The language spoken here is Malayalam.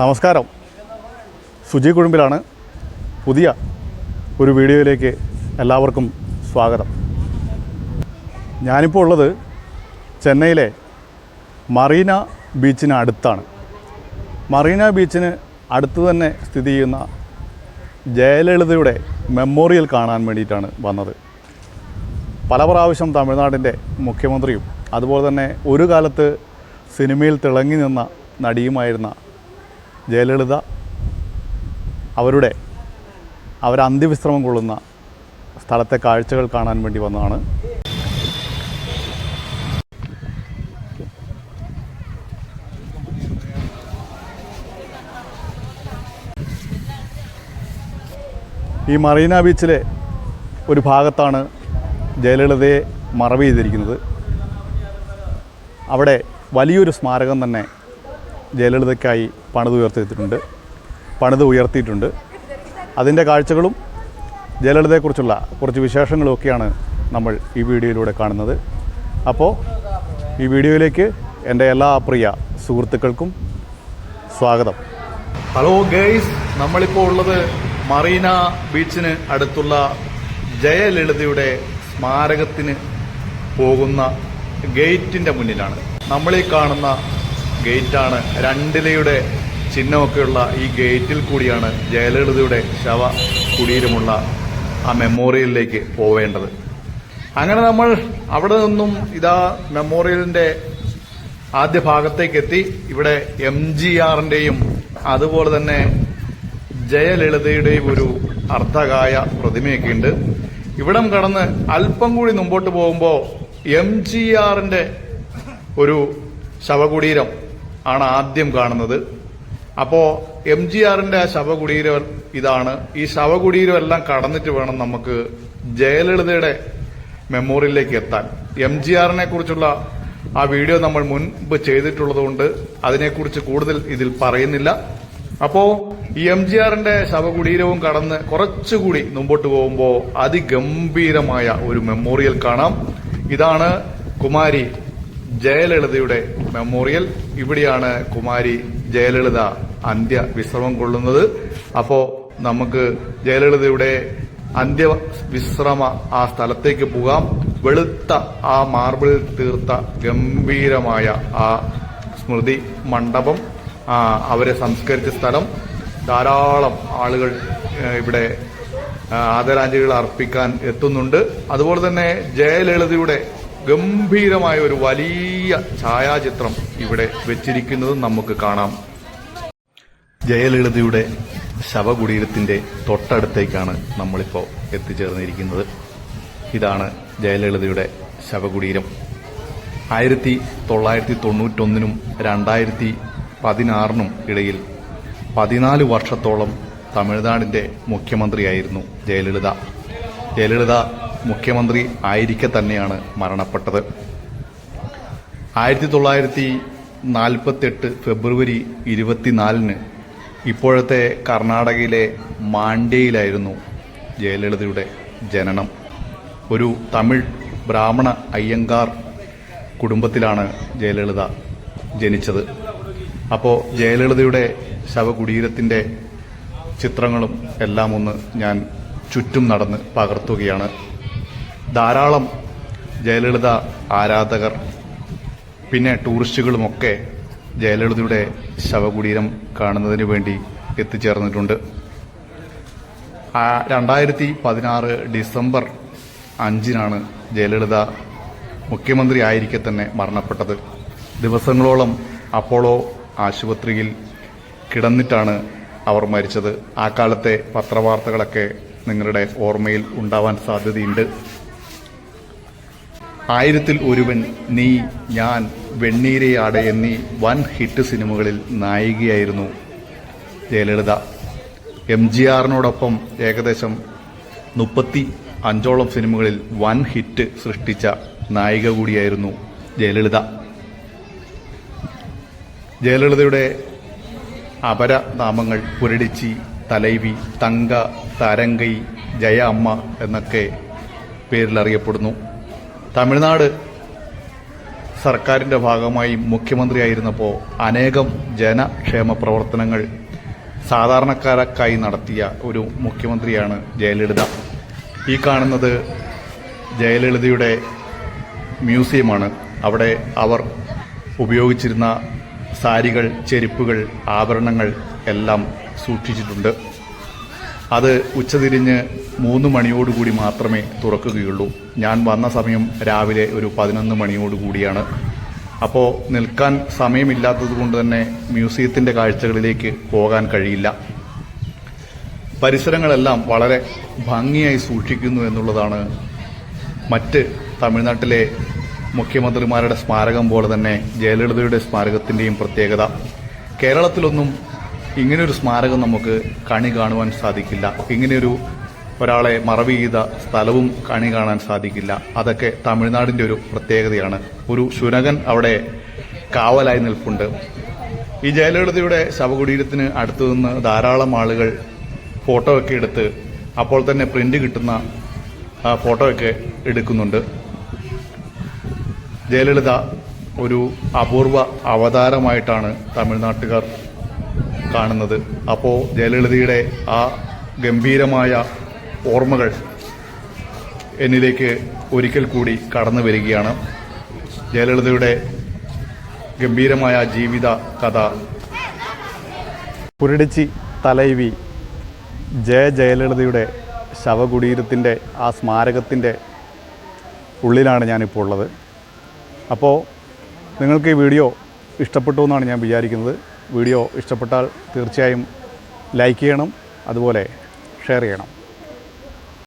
നമസ്കാരം. സുജി കുഴുമ്പിലാണ് പുതിയ ഒരു വീഡിയോയിലേക്ക് എല്ലാവർക്കും സ്വാഗതം. ഞാനിപ്പോൾ ഉള്ളത് ചെന്നൈയിലെ മറീന ബീച്ചിന് അടുത്താണ്. മറീന ബീച്ചിന് അടുത്ത് തന്നെ സ്ഥിതി ചെയ്യുന്ന ജയലളിതയുടെ മെമ്മോറിയൽ കാണാൻ വേണ്ടിയിട്ടാണ് വന്നത്. പല പ്രാവശ്യം തമിഴ്നാടിന്റെ മുഖ്യമന്ത്രിയും അതുപോലെ തന്നെ ഒരു കാലത്ത് സിനിമയിൽ തിളങ്ങി നിന്ന നടിയുമായിരുന്ന ജയലളിത അവരുടെ അവർ അന്ത്യവിശ്രമം കൊള്ളുന്ന സ്ഥലത്തെ കാഴ്ചകൾ കാണാൻ വേണ്ടി വന്നതാണ്. ഈ മറീന ബീച്ചിലെ ഒരു ഭാഗത്താണ് ജയലളിതയെ മറവ് ചെയ്തിരിക്കുന്നത്. അവിടെ വലിയൊരു സ്മാരകം തന്നെ ജയലളിതയ്ക്കായി പണിത് ഉയർത്തിയിട്ടുണ്ട്. പണിത് ഉയർത്തിയിട്ടുണ്ട്. അതിന്റെ കാഴ്ചകളും ജയലളിതയെക്കുറിച്ചുള്ള കുറച്ച് വിശേഷങ്ങളും ഒക്കെയാണ് നമ്മൾ ഈ വീഡിയോയിലൂടെ കാണുന്നത്. അപ്പോൾ ഈ വീഡിയോയിലേക്ക് എന്റെ എല്ലാ പ്രിയ സുഹൃത്തുക്കൾക്കും സ്വാഗതം. ഹലോ ഗൈസ് നമ്മളിപ്പോൾ ഉള്ളത് മറീന ബീച്ചിന് അടുത്തുള്ള ജയലളിതയുടെ സ്മാരകത്തിന് പോകുന്ന ഗേറ്റിന്റെ മുന്നിലാണ്. നമ്മളീ കാണുന്ന ഗേറ്റാണ്. രണ്ടിലയുടെ ചിഹ്നമൊക്കെയുള്ള ഈ ഗേറ്റിൽ കൂടിയാണ് ജയലളിതയുടെ ശവ കുടീരമുള്ള ആ മെമ്മോറിയലിലേക്ക് പോവേണ്ടത്. അങ്ങനെ നമ്മൾ അവിടെ നിന്നും ഇതാ മെമ്മോറിയലിന്റെ ആദ്യ ഭാഗത്തേക്ക് എത്തി ഇവിടെ എം ജി ആറിന്റെയും അതുപോലെ തന്നെ ജയലളിതയുടെയും ഒരു അർദ്ധകായ പ്രതിമയൊക്കെ ഉണ്ട് ഇവിടം കടന്ന് അല്പം കൂടി മുമ്പോട്ട് പോകുമ്പോൾ എം ജി ആറിന്റെ ഒരു ശവകുടീരം ആണ് ആദ്യം കാണുന്നത്. അപ്പോ എം ജി ആറിന്റെ ആ ശവകുടീരം ഇതാണ്. ഈ ശവകുടീരം എല്ലാം കടന്നിട്ട് വേണം നമുക്ക് ജയലളിതയുടെ മെമ്മോറിയലിലേക്ക് എത്താൻ. എം ജി ആറിനെ കുറിച്ചുള്ള ആ വീഡിയോ നമ്മൾ മുൻപ് ചെയ്തിട്ടുള്ളതുകൊണ്ട് അതിനെക്കുറിച്ച് കൂടുതൽ ഇതിൽ പറയുന്നില്ല. അപ്പോ ഈ എം ജി ആറിന്റെ ശവകുടീരവും കടന്ന് കുറച്ചുകൂടി മുമ്പോട്ട് പോകുമ്പോൾ അതിഗംഭീരമായ ഒരു മെമ്മോറിയൽ കാണാം. ഇതാണ് കുമാരി ജയലളിതയുടെ മെമ്മോറിയൽ. ഇവിടെയാണ് കുമാരി ജയലളിത അന്ത്യ വിശ്രമം കൊള്ളുന്നത്. അപ്പോ നമുക്ക് ജയലളിതയുടെ അന്ത്യ വിശ്രമ ആ സ്ഥലത്തേക്ക് പോകാം. വെളുത്ത ആ മാർബിൾ തീർത്ത ഗംഭീരമായ ആ സ്മൃതി മണ്ഡപം അവരെ സംസ്കരിച്ച സ്ഥലം. ധാരാളം ആളുകൾ ഇവിടെ ആദരാഞ്ജലികൾ അർപ്പിക്കാൻ എത്തുന്നുണ്ട്. അതുപോലെ തന്നെ ജയലളിതയുടെ ഗംഭീരമായ ഒരു വലിയ ഛായാചിത്രം ഇവിടെ വെച്ചിരിക്കുന്നത് നമുക്ക് കാണാം. ജയലളിതയുടെ ശവകുടീരത്തിന്റെ തൊട്ടടുത്തേക്കാണ് നമ്മളിപ്പോൾ എത്തിച്ചേർന്നിരിക്കുന്നത്. ഇതാണ് ജയലളിതയുടെ ശവകുടീരം. ആയിരത്തി തൊള്ളായിരത്തി തൊണ്ണൂറ്റൊന്നിനും രണ്ടായിരത്തി പതിനാറിനും ഇടയിൽ പതിനാല് വർഷത്തോളം തമിഴ്നാടിന്റെ മുഖ്യമന്ത്രിയായിരുന്നു ജയലളിത. ജയലളിത മുഖ്യമന്ത്രി ആയിരിക്കെ തന്നെയാണ് മരണപ്പെട്ടത്. ആയിരത്തി തൊള്ളായിരത്തി നാൽപ്പത്തെട്ട് ഫെബ്രുവരി ഇരുപത്തിനാലിന് ഇപ്പോഴത്തെ കർണാടകയിലെ മാണ്ഡ്യയിലായിരുന്നു ജയലളിതയുടെ ജനനം. ഒരു തമിഴ് ബ്രാഹ്മണ അയ്യങ്കാർ കുടുംബത്തിലാണ് ജയലളിത ജനിച്ചത്. അപ്പോൾ ജയലളിതയുടെ ശവകുടീരത്തിന്റെ ചിത്രങ്ങളും എല്ലാം ഒന്ന് ഞാൻ ചുറ്റും നടന്ന് പകർത്തുകയാണ്. ധാരാളം ജയലളിത ആരാധകർ പിന്നെ ടൂറിസ്റ്റുകളുമൊക്കെ ജയലളിതയുടെ ശവകുടീരം കാണുന്നതിന് വേണ്ടി എത്തിച്ചേർന്നിട്ടുണ്ട്. രണ്ടായിരത്തി പതിനാറ് ഡിസംബർ അഞ്ചിനാണ് ജയലളിത മുഖ്യമന്ത്രി ആയിരിക്കെ തന്നെ മരണപ്പെട്ടത്. ദിവസങ്ങളോളം അപ്പോളോ ആശുപത്രിയിൽ കിടന്നിട്ടാണ് അവർ മരിച്ചത്. ആ കാലത്തെ പത്രവാർത്തകളൊക്കെ നിങ്ങളുടെ ഓർമ്മയിൽ ഉണ്ടാവാൻ സാധ്യതയുണ്ട്. ആയിരത്തിൽ ഒരുവൻ നീ ഞാൻ വെണ്ണീരയാട് എന്നീ വൻ ഹിറ്റ് സിനിമകളിൽ നായികയായിരുന്നു. ജയലളിത. എം ജി ആറിനോടൊപ്പം ഏകദേശം മുപ്പത്തി അഞ്ചോളം സിനിമകളിൽ വൻ ഹിറ്റ് സൃഷ്ടിച്ച നായിക കൂടിയായിരുന്നു ജയലളിത. ജയലളിതയുടെ അപരനാമങ്ങൾ പുരടിച്ചി തലൈവി തങ്ക തരങ്കൈ ജയ അമ്മ എന്നൊക്കെ പേരിൽ അറിയപ്പെടുന്നു തമിഴ്നാട് സർക്കാരിന്റെ ഭാഗമായി മുഖ്യമന്ത്രിയായിരുന്നപ്പോൾ അനേകം ജനക്ഷേമ പ്രവർത്തനങ്ങൾ സാധാരണക്കാരക്കായി നടത്തിയ ഒരു മുഖ്യമന്ത്രിയാണ് ജയലളിത. ഈ കാണുന്നത് ജയലളിതയുടെ മ്യൂസിയമാണ്. അവിടെ അവർ ഉപയോഗിച്ചിരുന്ന സാരികൾ ചെരുപ്പുകൾ ആഭരണങ്ങൾ എല്ലാം സൂക്ഷിച്ചിട്ടുണ്ട്. അത് ഉച്ചതിരിഞ്ഞ് മൂന്ന് മണിയോടുകൂടി മാത്രമേ തുറക്കുകയുള്ളൂ. ഞാൻ വന്ന സമയം രാവിലെ ഒരു പതിനൊന്ന് മണിയോടുകൂടിയാണ്. അപ്പോൾ നിൽക്കാൻ സമയമില്ലാത്തത് കൊണ്ട് തന്നെ മ്യൂസിയത്തിന്റെ കാഴ്ചകളിലേക്ക് പോകാൻ കഴിയില്ല. പരിസരങ്ങളെല്ലാം വളരെ ഭംഗിയായി സൂക്ഷിക്കുന്നു എന്നുള്ളതാണ് മറ്റ് തമിഴ്നാട്ടിലെ മുഖ്യമന്ത്രിമാരുടെ സ്മാരകം പോലെ തന്നെ ജയലളിതയുടെ സ്മാരകത്തിന്റെയും പ്രത്യേകത. കേരളത്തിലൊന്നും ഇങ്ങനെയൊരു സ്മാരകം നമുക്ക് കണി കാണുവാൻ സാധിക്കില്ല. ഇങ്ങനെയൊരു ഒരാളെ മറവി ചെയ്ത സ്ഥലവും കണി കാണാൻ സാധിക്കില്ല. അതൊക്കെ തമിഴ്നാടിന്റെ ഒരു പ്രത്യേകതയാണ്. ഒരു ശുനകൻ അവിടെ കാവലായി നിൽപ്പുണ്ട്. ഈ ജയലളിതയുടെ ശവകുടീരത്തിന് അടുത്തു നിന്ന് ധാരാളം ആളുകൾ ഫോട്ടോ ഒക്കെ എടുത്ത് അപ്പോൾ തന്നെ പ്രിന്റ് കിട്ടുന്ന ഫോട്ടോ ഒക്കെ എടുക്കുന്നുണ്ട്. ജയലളിത ഒരു അപൂർവ അവതാരമായിട്ടാണ് തമിഴ്നാട്ടുകാർ കാണുന്നത്. അപ്പോൾ ജയലളിതയുടെ ആ ഗംഭീരമായ ഓർമ്മകൾ എന്നിലേക്ക് ഒരിക്കൽ കൂടി കടന്നു വരികയാണ്. ജയലളിതയുടെ ഗംഭീരമായ ജീവിത കഥ. പുരടിച്ചി തലൈവി ജയ ജയലളിതയുടെ ശവകുടീരത്തിന്റെ ആ സ്മാരകത്തിന്റെ ഉള്ളിലാണ് ഞാനിപ്പോൾ ഉള്ളത്. അപ്പോൾ നിങ്ങൾക്ക് ഈ വീഡിയോ ഇഷ്ടപ്പെട്ടു എന്നാണ് ഞാൻ വിചാരിക്കുന്നത്. വീഡിയോ ഇഷ്ടപ്പെട്ടാൽ തീർച്ചയായും ലൈക്ക് ചെയ്യണം അതുപോലെ ഷെയർ ചെയ്യണം.